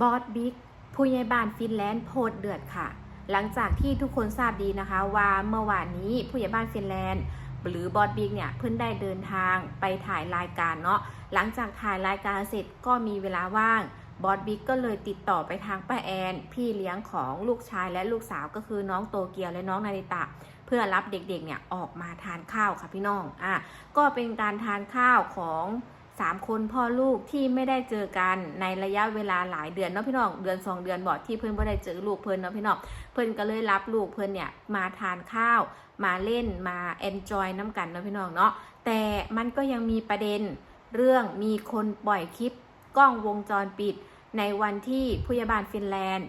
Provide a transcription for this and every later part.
บอสบิ๊กผู้ใหญ่บ้านฟินแลนด์โพสเดือดค่ะ หลังจากที่ทุกคนทราบดีนะคะว่าเมื่อวานนี้ผู้ใหญ่บ้านฟินแลนด์ หรือบอสบิ๊กเนี่ยเพิ่งได้เดินทางไปถ่ายรายการเนาะหลังจากถ่ายรายการเสร็จก็มีเวลาว่างบอสบิ๊กก็เลยติดต่อไปทางป้าแอน พี่เลี้ยงของลูกชายและลูกสาวก็คือน้องโตเกียวและน้องนาริตะ เพื่อรับเด็กๆเนี่ยออกมาทานข้าวค่ะพี่น้องอะก็เป็นการทานข้าวของ สามคนพ่อลูกที่ไม่ได้เจอกันในระยะเวลาหลายเดือนเนาะพี่น้องเดือนสองเดือนบอกที่เพื่อนไม่ได้เจอลูกเพื่อนเนาะพี่น้องเพื่อนก็เลยรับลูกเพื่อนเนี่ยมาทานข้าว มาเล่นมาเอนจอยน้ำกันเนาะพี่น้องเนาะแต่มันก็ยังมีประเด็นเรื่องมีคนปล่อยคลิปกล้องวงจรปิด ในวันที่ผู้ใหญ่บ้านฟินแลนด์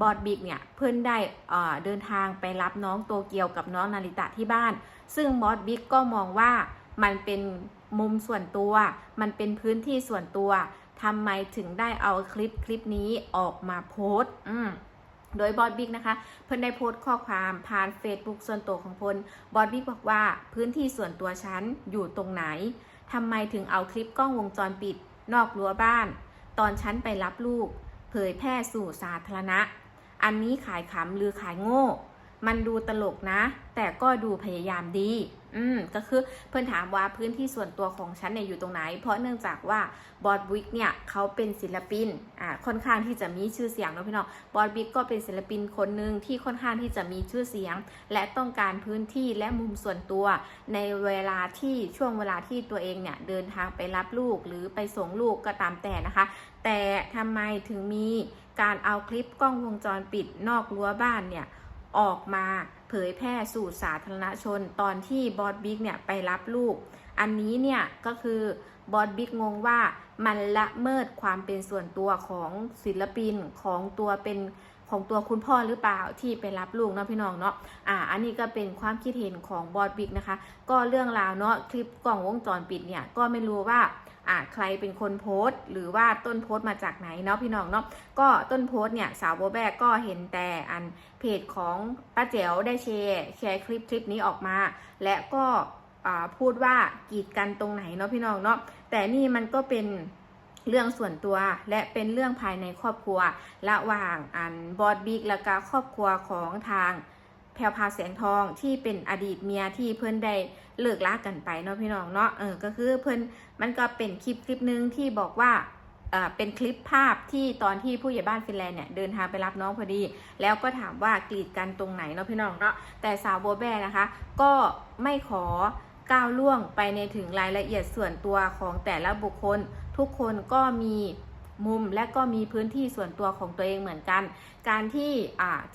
บอดบิ๊กเนี่ยเพื่อนได้เอ่อเดินทางไปรับน้องโตเกียวกับน้องนาริตะที่บ้าน ซึ่งบอสบิ๊กก็มองว่ามันเป็น มุมส่วนตัว มันเป็นพื้นที่ส่วนตัวทำไมถึงได้เอาคลิปคลิปนี้ออกมาโพสต์อืมโดยบอสบิ๊กนะคะ เพิ่นได้โพสต์ข้อความผ่าน Facebook ส่วนตัวของพลบอสบิ๊กบอกว่าพื้นที่ส่วนตัวฉันอยู่ตรงไหนทำไมถึงเอาคลิปกล้องวงจรปิด นอกรั้วบ้าน ตอนฉันไปรับลูก เผยแพร่สู่สาธารณะ อันนี้ขายขำหรือขายโง่ มันดูตลกนะ แต่ก็ดูพยายามดี อืมก็คือเพื่อนถามว่าพื้นที่ส่วนตัวของฉันเนี่ยอยู่ตรงไหน เพราะเนื่องจากว่าบอดวิกเนี่ยเขาเป็นศิลปินอ่าค่อนข้างที่จะมีชื่อเสียงนะพี่น้องบอดวิกก็เป็นศิลปินคนหนึ่งที่ค่อนข้างที่จะมีชื่อเสียง และต้องการพื้นที่และมุมส่วนตัว ในเวลาที่ช่วงเวลาที่ตัวเองเนี่ยเดินทางไปรับลูกหรือไปส่งลูกก็ตามแต่นะคะ แต่ทำไมถึงมีการเอาคลิปกล้องวงจรปิดนอกรั้วบ้านเนี่ย ออกมาเผยแพร่สู่สาธารณชน ตอนที่บอสบิ๊กเนี่ยไปรับลูก อันนี้เนี่ยก็คือบอสบิ๊กงงว่ามันละเมิดความเป็นส่วนตัวของศิลปินของตัวเป็นของตัวคุณพ่อหรือเปล่าที่ไปรับลูกเนาะพี่น้องเนาะ อ่า อันนี้ก็เป็นความคิดเห็นของบอสบิ๊กนะคะ ก็เรื่องราวเนาะคลิปกล้องวงจรปิดเนี่ยก็ไม่รู้ว่า อ่าใครเป็นคนโพสต์ หรือว่าต้นโพสต์มาจากไหนเนาะพี่น้องเนาะก็ต้นโพสต์เนี่ยสาวโบแบกก็เห็นแต่อันเพจของป้าแจ๋วได้แชร์แชร์คลิปคลิปนี้ออกมา และก็พูดว่ากีดกันตรงไหนเนาะพี่น้องเนาะแต่นี่มันก็เป็นเรื่องส่วนตัวและเป็นเรื่องภายในครอบครัว ระหว่างอันบอดบิ๊กและก็ครอบครัวของทาง แพรวพาวแสงทองที่เป็นอดีตเมียที่เพื่อนได้เลิกลากันไปเนาะพี่น้องเนาะเออก็คือเพื่อนมันก็เป็นคลิปคลิปหนึ่งที่บอกว่าเอ่อเป็นคลิปภาพที่ตอนที่ผู้ใหญ่บ้านฟินแลนด์เนี่ยเดินทางไปรับน้องพอดี แล้วก็ถามว่ากรีดกันตรงไหนเนาะพี่น้องเนาะแต่สาวโบแบนะคะ ก็ไม่ขอก้าวล่วงไปในถึงรายละเอียดส่วนตัวของแต่ละบุคคล ทุกคนก็มี มุมและก็มีพื้นที่ส่วนตัวของตัวเองเหมือนกัน การที่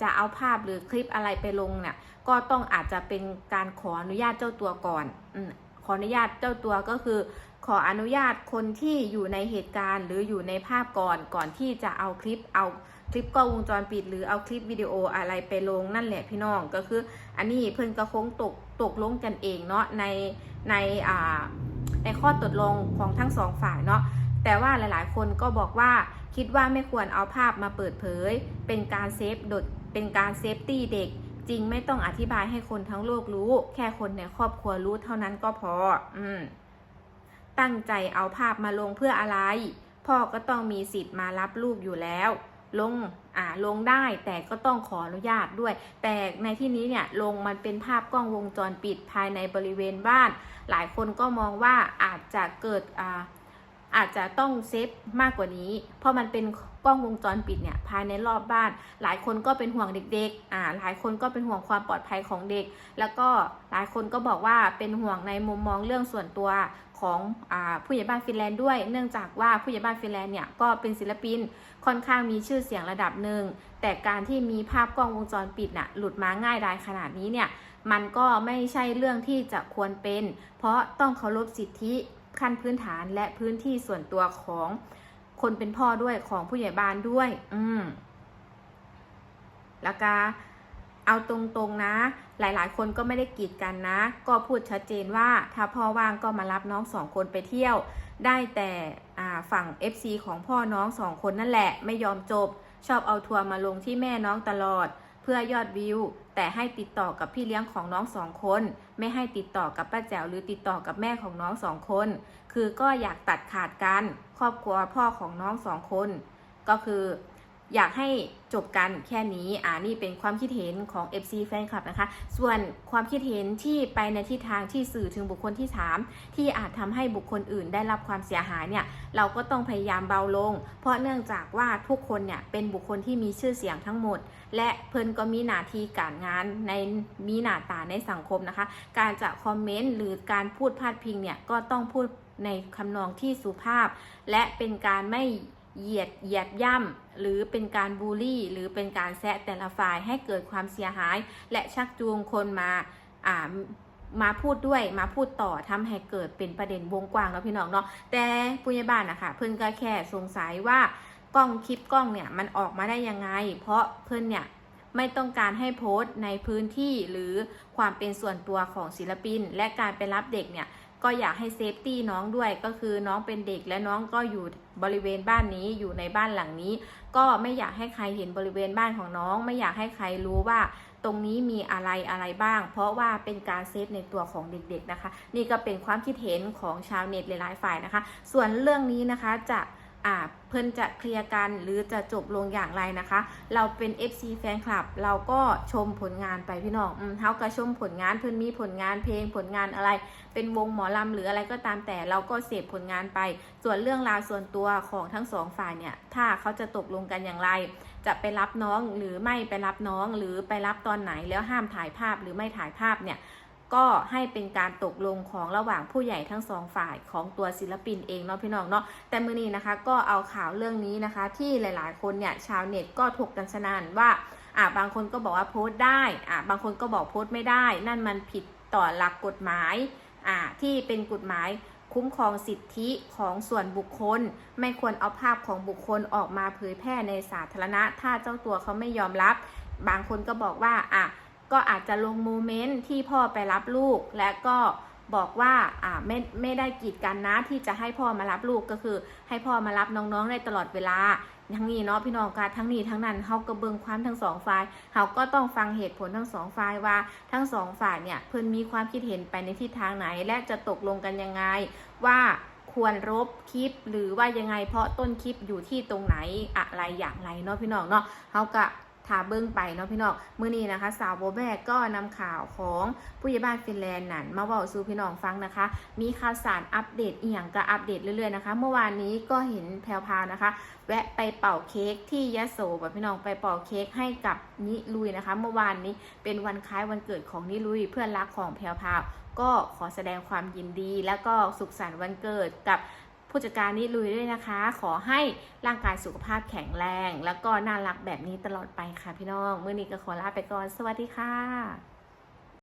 จะเอาภาพหรือคลิปอะไรไปลงเนี่ยก็ต้องอาจจะเป็นการขออนุญาตเจ้าตัวก่อนอขออนุญาตเจ้าตัวก็คือ ขออนุญาตคนที่อยู่ในเหตุการณ์ หรืออยู่ในภาพก่อนก่อนที่จะเอาคลิปเอาคลิปกล้องวงจรปิดหรือเอาคลิปวิดีโออะไรไปลงนั่นแหละพี่น้องก็คือ อันนี้เพิ่นก็คงตกตกลงกันเองเนาะในในอ่าในข้อตกลงของทั้งสองฝ่ายเนาะ แต่ว่าหลายๆ คนก็บอกว่าคิดว่าไม่ควรเอาภาพมาเปิดเผย เป็นการเซฟดดเป็นการเซฟตี้เด็ก จริงไม่ต้องอธิบายให้คนทั้งโลกรู้ แค่คนในครอบครัวรู้เท่านั้นก็พอ อืม ตั้งใจเอาภาพมาลงเพื่ออะไร พ่อก็ต้องมีสิทธิ์มารับลูกอยู่แล้ว ลง อ่า ลงได้แต่ก็ต้องขออนุญาตด้วย แต่ในที่นี้เนี่ยลงมันเป็นภาพกล้องวงจรปิดภายในบริเวณบ้าน หลายคนก็มองว่าอาจจะเกิด อ่า อาจจะต้องเซฟมากกว่านี้ เพราะมันเป็นกล้องวงจรปิดเนี่ยภายในรอบบ้าน หลายคนก็เป็นห่วงเด็กๆ อ่า หลายคนก็เป็นห่วงความปลอดภัยของเด็ก แล้วก็หลายคนก็บอกว่าเป็นห่วงในมุมมองเรื่องส่วนตัวของอ่าผู้ใหญ่บ้านฟินแลนด์ด้วย เนื่องจากว่าผู้ใหญ่บ้านฟินแลนด์เนี่ยก็เป็นศิลปินค่อนข้างมีชื่อเสียงระดับหนึ่ง แต่การที่มีภาพกล้องวงจรปิดน่ะหลุดมาง่ายดายขนาดนี้เนี่ยมันก็ไม่ใช่เรื่องที่จะควรเป็น เพราะต้องเคารพสิทธิ ขั้นพื้นฐานและพื้นที่ส่วนตัวของคนเป็นพ่อด้วยของผู้ใหญ่บ้านด้วย อืมแล้วก็เอาตรงๆนะ หลายๆ คนก็ไม่ได้กีดกันนะ ก็พูดชัดเจนว่าถ้าพ่อว่างก็มารับน้องสองคนไปเที่ยว ได้แต่ฝั่ง FC ของพ่อน้องสองคนนั่นแหละ ไม่ยอมจบ ชอบเอาทัวร์มาลงที่แม่น้องตลอด เพื่อยอดวิว แต่ให้ติดต่อกับพี่เลี้ยงของน้องสองคน ไม่ให้ติดต่อกับป้าแจ๋วหรือติดต่อกับแม่ของน้องสองคน คือก็อยากตัดขาดกัน ครอบครัวพ่อของน้องสองคน ก็คือ อยากให้จบกันแค่นี้อ่านี่เป็นความคิดเห็นของ FC แฟนคลับนะคะ ส่วนความคิดเห็นที่ไปในทิศทางที่สื่อถึงบุคคลที่ 3 ที่อาจทำให้บุคคลอื่นได้รับความเสียหายเนี่ยเราก็ต้องพยายามเบาลง เพราะเนื่องจากว่าทุกคนเนี่ยเป็นบุคคลที่มีชื่อเสียงทั้งหมด และเพิ่นก็มีหน้าที่การงานในมีหน้าตาในสังคมนะคะ การจะคอมเมนต์หรือการพูดพาดพิงเนี่ยก็ต้องพูดในคำนองที่สุภาพ และเป็นการไม่ เหยียดเหยียดย่ำหรือเป็นการบูลลี่ หรือเป็นการแซะแต่ละฝ่ายให้เกิดความเสียหาย และชักจูงคนมาอ่ามาพูดด้วยมาพูดต่อทำให้เกิดเป็นประเด็นวงกว้างเนาะพี่น้องเนาะแต่ผู้ใหญ่บ้านนะคะเพิ่นก็แค่สงสัยว่ากล้องคลิปกล้องเนี่ยมันออกมาได้ยังไง เพราะเพิ่นเนี่ยไม่ต้องการให้โพสต์ในพื้นที่หรือความเป็นส่วนตัวของศิลปิน และการไปรับเด็กเนี่ย ก็อยากให้เซฟตี้น้องด้วยก็คือน้องเป็นเด็กและน้องก็อยู่บริเวณบ้านนี้อยู่ในบ้านหลังนี้ ก็ไม่อยากให้ใครเห็นบริเวณบ้านของน้อง ไม่อยากให้ใครรู้ว่าตรงนี้มีอะไรอะไรบ้าง เพราะว่าเป็นการเซฟในตัวของเด็กๆนะคะ นี่ก็เป็นความคิดเห็นของชาวเน็ตหลายๆฝ่ายนะคะ ส่วนเรื่องนี้นะคะจะ อ่าเพิ่นจะเคลียร์กันหรือจะจบลงอย่างไรนะคะ เราเป็น FC แฟนคลับ เราก็ชมผลงานไปพี่น้องอืมเฮาก็ชมผลงานเพิ่นมีผลงานเพลงผลงานอะไร เป็นวงหมอลำหรืออะไรก็ตามแต่เราก็เสพผลงานไป ส่วนเรื่องราวส่วนตัวของทั้งสองฝ่ายเนี่ยถ้าเขาจะตกลงกันอย่างไร จะไปรับน้องหรือไม่ไปรับน้องหรือไปรับตอนไหนแล้วห้ามถ่ายภาพหรือไม่ถ่ายภาพเนี่ย ก็ให้เป็นการตกลงของระหว่างผู้ใหญ่ทั้งสองฝ่ายของตัวศิลปินเองเนาะพี่น้องเนาะแต่มือนี้นะคะก็เอาข่าวเรื่องนี้นะคะ ที่หลายๆ คนเนี่ยชาวเน็ตก็ถกกันสนานว่าอ่าบางคนก็บอกว่าโพสต์ได้อ่าบางคนก็บอกโพสต์ไม่ได้ นั่นมันผิดต่อหลักกฎหมายอ่าที่เป็นกฎหมายคุ้มครองสิทธิของส่วนบุคคล ไม่ควรเอาภาพของบุคคลออกมาเผยแพร่ในสาธารณะ ถ้าเจ้าตัวเขาไม่ยอมรับ บางคนก็บอกว่าอะ ก็อาจจะลงโมเมนต์ที่พ่อไปรับลูก และก็บอกว่าอ่าไม่ไม่ได้กีดกันนะที่จะให้พ่อมารับลูกก็คือ ให้พ่อมารับน้องๆได้ตลอดเวลาทั้งนี้เนาะพี่น้องคะทั้งนี้ทั้งนั้นเฮาก็เบิงความทั้งสองฝ่ายเฮาก็ต้องฟังเหตุผลทั้งสองฝ่ายว่าทั้งสองฝ่ายเนี่ยเพิ่นมีความคิดเห็นไปในทิศทางไหน และจะตกลงกันยังไงว่าควรลบคลิปหรือว่ายังไงเพราะต้นคลิปอยู่ที่ตรงไหนอะไรอย่างไรเนาะพี่น้องเนาะเฮาก็าเบิ้งไปเนาะพี่น้องเมื้อนี้นะคะ สาวโบแบกก็นำข่าวของผู้ใหญ่บ้านฟินแลนด์นั่นมาเว้าสู่พี่น้องฟังนะคะ มีข่าวสารอัปเดตอีหยังก็อัปเดตเรื่อยๆนะคะ เมื่อวานนี้ก็เห็นแพรวพานะคะ แวะไปเป่าเค้กที่ยะโสแบบพี่น้องไปเป่าเค้กให้กับนิลุยนะคะ เมื่อวานนี้เป็นวันคล้ายวันเกิดของนิลุยเพื่อนรักของแพรวพาก็ขอแสดงความยินดี แล้วก็สุขสันต์วันเกิดกับ ผู้จัดการนี่ลุยด้วยนะคะ ขอให้ร่างกายสุขภาพแข็งแรง แล้วก็น่ารักแบบนี้ตลอดไปค่ะพี่น้อง เมื่อนี้ก็ขอลาไปก่อน สวัสดีค่ะ